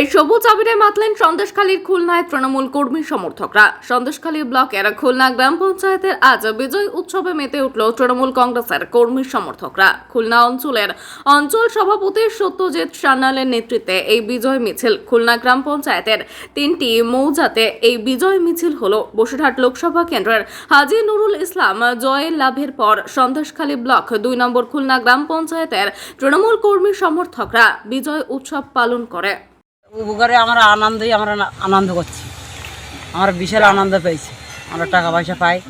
এই সবুজ আবিরে মাতলেন সন্দেশখালীর খুলনায় তৃণমূল কর্মী সমর্থকরা। সন্দেশখালী ব্লকের খুলনা গ্রাম পঞ্চায়েতের আজ বিজয় উৎসবে মেতে উঠল তৃণমূল কংগ্রেসের কর্মী সমর্থকরা। খুলনা অঞ্চলের অঞ্চল সভাপতি সত্যজিৎ সান্যালের নেতৃত্বে এই বিজয় মিছিল। খুলনা গ্রাম পঞ্চায়েতের তিনটি মৌজাতে এই বিজয় মিছিল হল। বসিরহাট লোকসভা কেন্দ্রের হাজি নুরুল ইসলাম জয়ের লাভের পর সন্দেশখালী ব্লক দুই নম্বর খুলনা গ্রাম পঞ্চায়েতের তৃণমূল কর্মী সমর্থকরা বিজয় উৎসব পালন করে। উপকারে আমরা আনন্দই আমরা না- আনন্দ করছি। আমরা বিশাল আনন্দ পেয়েছি। আমরা টাকা পয়সা পাই।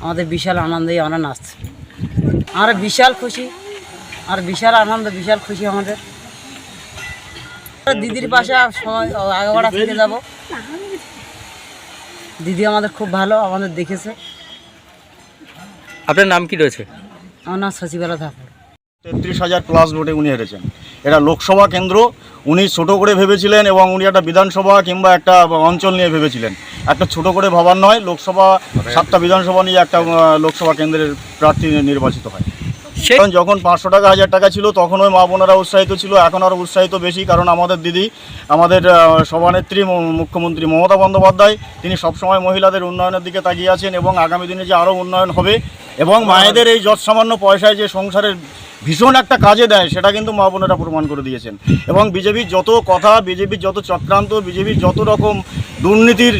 আমাদের বিশাল আনন্দেই আমরা নাচছি। আমরা বিশাল খুশি। আর বিশাল আনন্দ বিশাল খুশি আমাদের। দিদির পাশে সময় আগেবাড়া ফিরে যাব। দিদি আমাদের খুব ভালো আমাদের দেখেছে। আপনার নাম কি রয়েছে? আমার নাম শশীবেলা ঠাকুর তেত্রিশ হাজার প্লাস ভোটে উনি হেরেছেন। এটা লোকসভা কেন্দ্র উনি ছোট করে ভেবেছিলেন এবং উনি একটা বিধানসভা কিংবা একটা অঞ্চল নিয়ে ভেবেছিলেন। একটা ছোট করে ভাবার নয় লোকসভা সাতটা বিধানসভা নিয়ে একটা লোকসভা কেন্দ্রের প্রার্থী নির্বাচিত হয়। কারণ যখন পাঁচশো টাকা হাজার টাকা ছিল তখন ওই মা বোনেরা উৎসাহিত ছিল এখন আরও উৎসাহিত বেশি কারণ আমাদের দিদি আমাদের সভানেত্রী মুখ্যমন্ত্রী মমতা বন্দ্যোপাধ্যায় তিনি সবসময় মহিলাদের উন্নয়নের দিকে তাকিয়ে আছেন এবং আগামী দিনে যে আরও উন্নয়ন হবে এবং মায়েদের এই যৎ সামান্য পয়সায় যে সংসারের ভীষণ একটা কাজে দেয়, সেটা কিন্তু মা বোনেরা প্রমাণ করে দিয়েছেন। এবং বিজেপির যত কথা বিজেপির যত চক্রান্ত বিজেপির যত রকম দুর্নীতির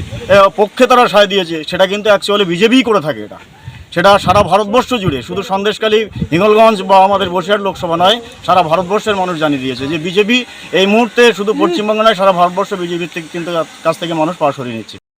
পক্ষে তারা সায় দিয়েছে, সেটা কিন্তু অ্যাকচুয়ালি বিজেপিই করে থাকে এটা। সেটা সারা ভারতবর্ষ জুড়ে, শুধু সন্দেশকালী হিঙ্গলগঞ্জ বা আমাদের বসিরহাট লোকসভা নয়, সারা ভারতবর্ষের মানুষ জানিয়ে দিয়েছে যে বিজেপি এই মুহূর্তে শুধু পশ্চিমবঙ্গ নয়, সারা ভারতবর্ষ বিজেপির থেকে কিন্তু কাছ থেকে মানুষ পা সরিয়ে নিচ্ছে।